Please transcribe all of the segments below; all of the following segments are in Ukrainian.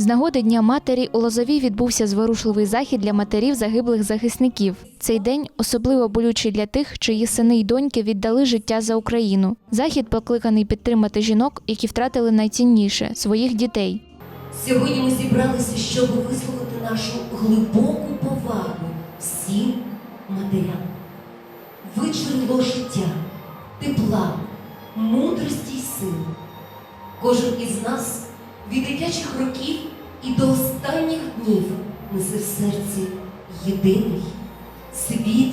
З нагоди Дня матері у Лозовій відбувся зворушливий захід для матерів загиблих захисників. Цей день особливо болючий для тих, чиї сини й доньки віддали життя за Україну. Захід покликаний підтримати жінок, які втратили найцінніше своїх дітей. Сьогодні ми зібралися, щоб висловити нашу глибоку повагу всім матерям. Вичерпало життя, тепла, мудрості й сили. Кожен із нас від дитячих років і до останніх днів несе в серці єдиний, світлий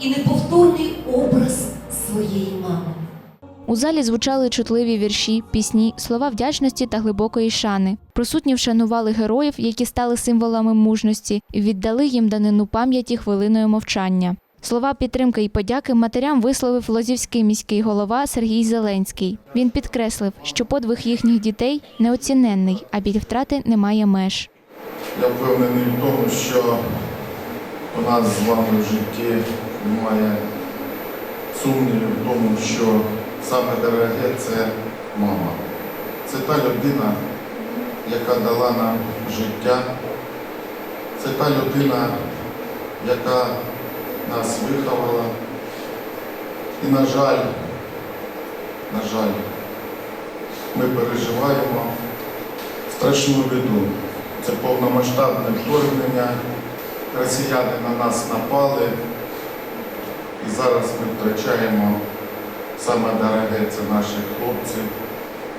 і неповторний образ своєї мами. У залі звучали чутливі вірші, пісні, слова вдячності та глибокої шани. Присутні вшанували героїв, які стали символами мужності, і віддали їм данину пам'яті хвилиною мовчання. Слова підтримки і подяки матерям висловив Лозівський міський голова Сергій Зеленський. Він підкреслив, що подвиг їхніх дітей неоціненний, а біль втрати немає меж. Я впевнений в тому, що у нас з вами в житті немає сумнівів в тому, що саме дороге це мама. Це та людина, яка дала нам життя. Це та людина, яка нас виховала. І, на жаль, на жаль, ми переживаємо страшну біду. Це повномасштабне вторгнення. Росіяни на нас напали. І зараз ми втрачаємо саме дороге це наші хлопці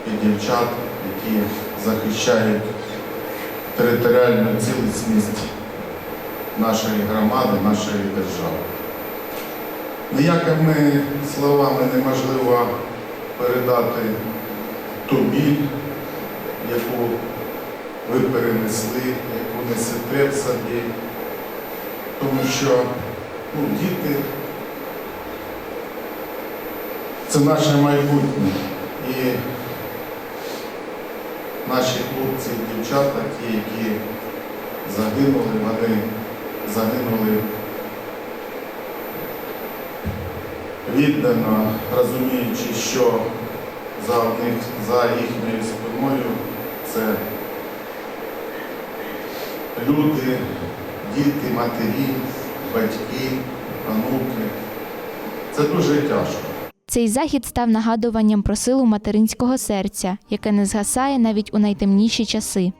і дівчат, які захищають територіальну цілісність нашої громади, нашої держави. Ніякими словами неможливо передати ту біль, яку ви перенесли, яку несете в собі, тому що ну, діти це наше майбутнє. І наші хлопці і дівчата, ті, які загинули, вони загинули віддано, розуміючи, що за, них, за їхньою спиною це люди, діти, матері, батьки, онуки. Це дуже тяжко. Цей захід став нагадуванням про силу материнського серця, яке не згасає навіть у найтемніші часи.